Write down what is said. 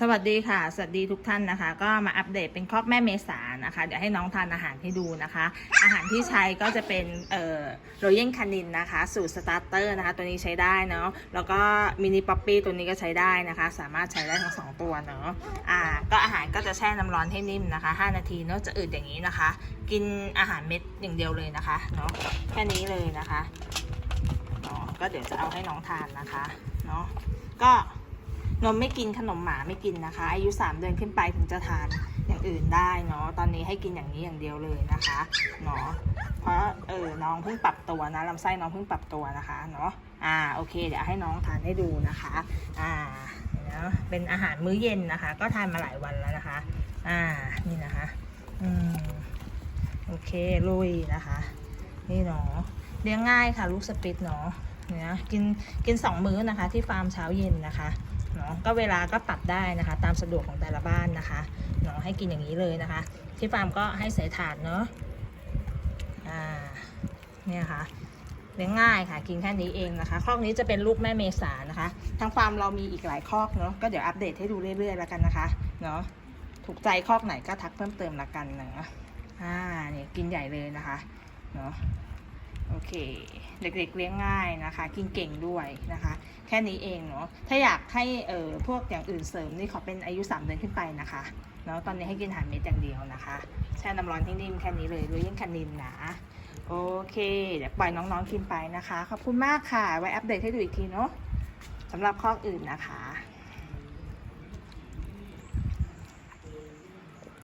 สวัสดีค่ะ สวัสดีทุกท่านนะคะ ก็มาอัปเดตเป็นคอกแม่เมษานะคะ เดี๋ยวให้น้องทานอาหารให้ดูนะคะ อาหารที่ใช้ก็จะเป็นเอ่อโรเยนคานินนะคะ สูตรสตาร์เตอร์นะคะ ตัวนี้ใช้ได้เนาะ แล้วก็มินิป๊อปปี้ตัวนี้ก็ใช้ได้นะคะ สามารถใช้ได้ทั้งสองตัวเนาะ อ่า ก็อาหารก็จะแช่น้ำร้อนให้นิ่มนะคะ 5 นาทีเนาะ จะอืดอย่างนี้นะคะ กินอาหารเม็ดอย่างเดียวเลยนะคะ เนาะ แค่นี้เลยนะคะ เนาะ ก็เดี๋ยวจะเอาให้น้องทานนะคะ เนาะ ก็ นมไม่กินขนมหมาไม่กินนะคะ อายุ 3 เดือนขึ้นไปถึงจะทานอย่างอื่นได้เนาะตอนนี้ให้กินอย่างนี้อย่างเดียวเลยนะคะเนาะเพราะเออน้องเพิ่งปรับตัวนะลำไส้น้องเพิ่งปรับตัวนะคะเนาะอ่าโอเค เดี๋ยวให้น้องทานให้ดูนะคะอ่าเนาะเป็นอาหารมื้อเย็นนะคะ ก็ทานมาหลายวันแล้วนะคะ อ่านี่นะคะอืมโอเคลุยนะคะ นี่เนาะเลี้ยงง่ายค่ะลูกสปิตเนาะเนี่ยกินกินสองมื้อนะคะ ที่ฟาร์มเช้าเย็นนะคะ เนาะก็เวลาก็ปรับได้นะคะ ตามสะดวกของแต่ละบ้านนะคะเนาะให้กินอย่างนี้เลยนะคะ ที่ฟาร์มก็ให้ใส่ถาดเนาะอ่าเนี่ยค่ะเลี้ยงง่ายค่ะ กินแค่นี้เองนะคะคอกนี้จะเป็นลูกแม่เมษานะคะทางฟาร์มเรามีอีกหลายคอกเนาะก็เดี๋ยวอัปเดตให้ดูเรื่อยๆแล้วกันนะคะเนาะถูกใจคอกไหนก็ทักเพิ่มเติมละกันเนะอ่าเนี่ยกินใหญ่เลยนะคะเนาะ โอเค เด็กๆเลี้ยงง่ายนะคะ กินเก่งด้วยนะคะ แค่นี้เองเนาะถ้าอยากให้เอ่อพวกอย่างอื่นเสริมนี่ขอเป็นอายุ 3 เดือนขึ้นไปนะคะเนาะตอนนี้ให้กินอาหารเม็ดอย่างเดียวนะคะแช่น้ำร้อนที่นิ่มแค่นี้เลยด้วยยิ่งคันนินนะโอเค เดี๋ยวปล่อยน้องๆกินไปนะคะ ขอบคุณมากค่ะ ไว้อัปเดตให้ดูอีกทีเนาะสำหรับข้ออื่นนะคะ